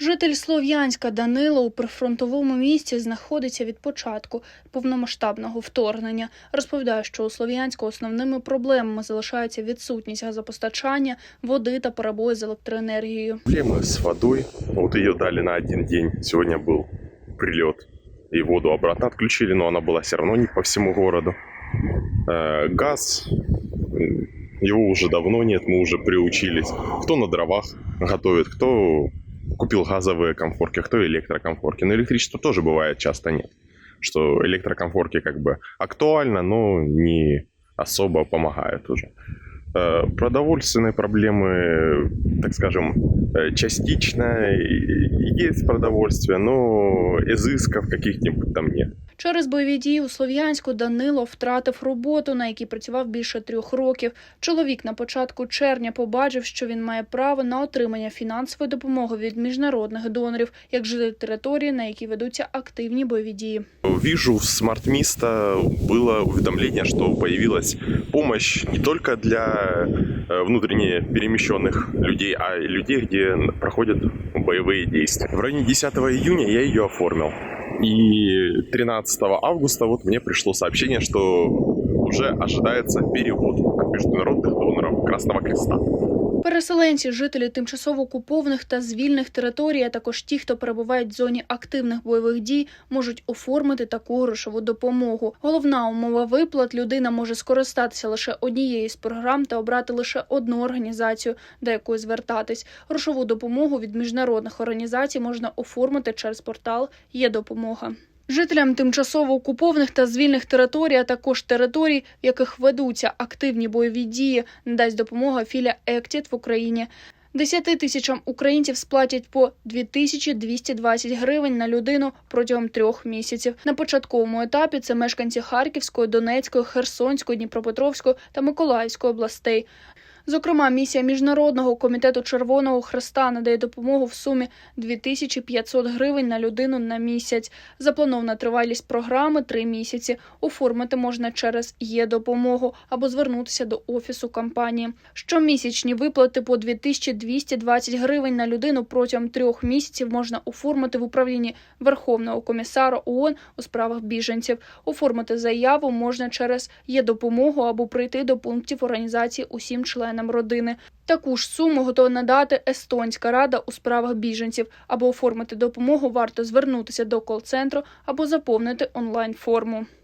Житель Слов'янська Данило у прифронтовому місті знаходиться від початку повномасштабного вторгнення. Розповідає, що у Слов'янську основними проблемами залишаються відсутність газопостачання, води та перебої з електроенергією. Проблемы с водой. Вот ее дали на один день. Сегодня был прилет. И воду обратно отключили, но она была все равно не по всему городу. Э, Газ, м, его уже давно нет, мы уже приучились. Кто на дровах готовит, кто купил газовые комфорки, кто электрокомфорки. Но электричества тоже бывает часто нет. Что электрокомфорки как бы актуально, но не особо помогают уже. Э, Продовольственные проблемы, так скажем, э, частично есть продовольствие, но изысков каких-нибудь там нет. Через бойові дії у Слов'янську Данило втратив роботу, на якій працював більше трьох років. Чоловік на початку червня побачив, що він має право на отримання фінансової допомоги від міжнародних донорів, як житель території, на якій ведуться активні бойові дії. Вижу, в Смарт Миста было уведомление, что появилась помощь не только для э, внутренне перемещенных людей, а и людей, где проходят боевые действия. В районе 10 июня я ее оформил. И 13 августа вот мне пришло сообщение, что уже ожидается перевод от международных доноров Красного Креста. Переселенці, жителі тимчасово окупованих та звільних територій, а також ті, хто перебувають в зоні активних бойових дій, можуть оформити таку грошову допомогу. Головна умова виплат людина може скористатися лише однією з програм та обрати лише одну організацію, до якої звертатись. Грошову допомогу від міжнародних організацій можна оформити через портал Є допомога. Жителям тимчасово окупованих та звільних територій, а також територій, в яких ведуться активні бойові дії, надасть допомога філія Ектіт в Україні. Десяти тисячам українців сплатять по 2220 гривень на людину протягом трьох місяців. На початковому етапі це мешканці Харківської, Донецької, Херсонської, Дніпропетровської та Миколаївської областей. Зокрема, місія Міжнародного комітету Червоного Хреста надає допомогу в сумі 2500 гривень на людину на місяць. Запланована тривалість програми – три місяці. Оформити можна через є допомогу або звернутися до офісу компанії. Щомісячні виплати по 2220 гривень на людину протягом трьох місяців можна оформити в управлінні Верховного комісара ООН у справах біженців. Оформити заяву можна через є допомогу або прийти до пунктів організації усім членам родини. Таку ж суму готова надати Естонська рада у справах біженців. Або оформити допомогу варто звернутися до кол-центру або заповнити онлайн форму.